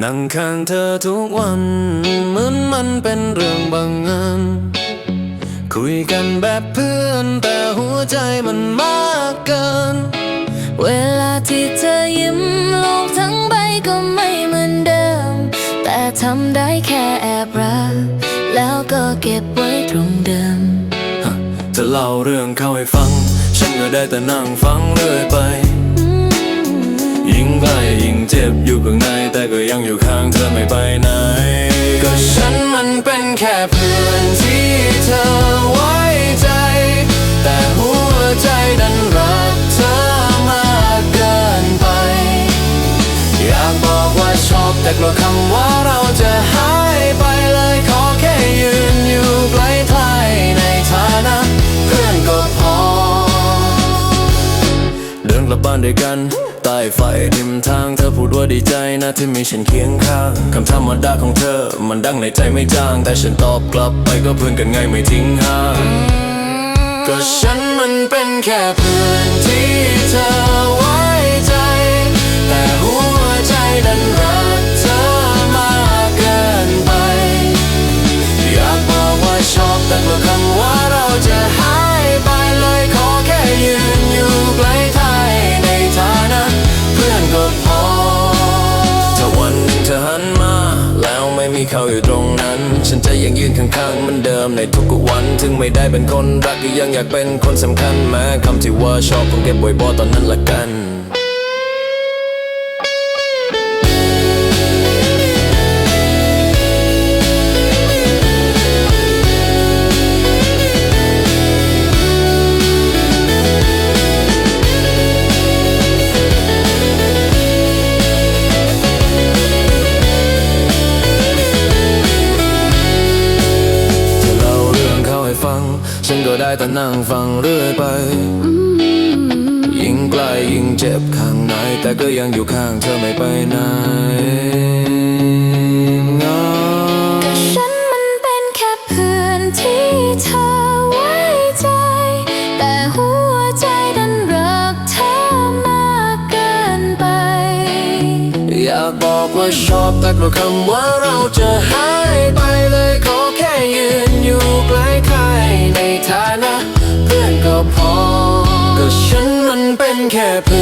นั่งข้างเธอทุกวัน เหมือนมันเป็นเรื่องบังเอิญคุยกันแบบเพื่อนแต่หัวใจมันมากเกิน เวลาที่เธอยิ้มโลกทั้งใบก็ไม่เหมือนเดิม แต่ทำได้แค่แอบรัก แล้วก็เก็บไว้ตรงเดิมจะเล่าเรื่องเข้าให้ฟัง ฉันก็ได้แต่นั่งฟังเรื่อยไป ยิ่งใกล้ยิ่งเจ็บอยู่ข้างใน แต่ก็ยังอยู่ข้างเธอไม่ไปไหน ก็ฉันมันเป็นแค่เพื่อนที่เธอไว้ใจ แต่หัวใจดันรักเธอมากเกินไป อยากบอกว่าชอบแต่กลัวคำว่าเราจะหายไปเลยขอแค่ยืนอยู่ใกล้ๆในฐานะเพื่อนก็พอ เดินกลับบ้านด้วยกัน ใต้ไฟริมทางเธอพูดว่าดีใจนะที่มีฉันเคียงข้างคำธรรมดาของเธอ มันดังในใจไม่จาง แต่ฉันตอบกลับไปก็เพื่อนกันไงไม่ทิ้งห่างก็ฉันมันเป็นแค่เพื่อนที่เธอ เขาอยู่ตรงนั้น ฉันจะยังยืนข้างๆเหมือนเดิมในทุกๆวัน ถึงไม่ได้เป็นคนรักก็ยังอยากเป็นคนสำคัญแม้คำที่ว่าชอบคงเก็บไว้บอตอนนั้นละกัน ฉันก็ได้แต่นั่งฟังเรื่อยไป ยิ่งใกล้ยิ่งเจ็บข้างใน แต่ก็ยังอยู่ข้างเธอไม่ไปไหนงอก็ฉันมันเป็นแค่เพื่อนที่เธอไว้ใจ แต่หัวใจดันรักเธอมากเกินไป อยากบอกว่าชอบแต่กลัวคำว่าเราจะหายไปเลยขอแค่ยืนอยู่ใกล้ใก็ฉันมันเป็นแค่เพื่อน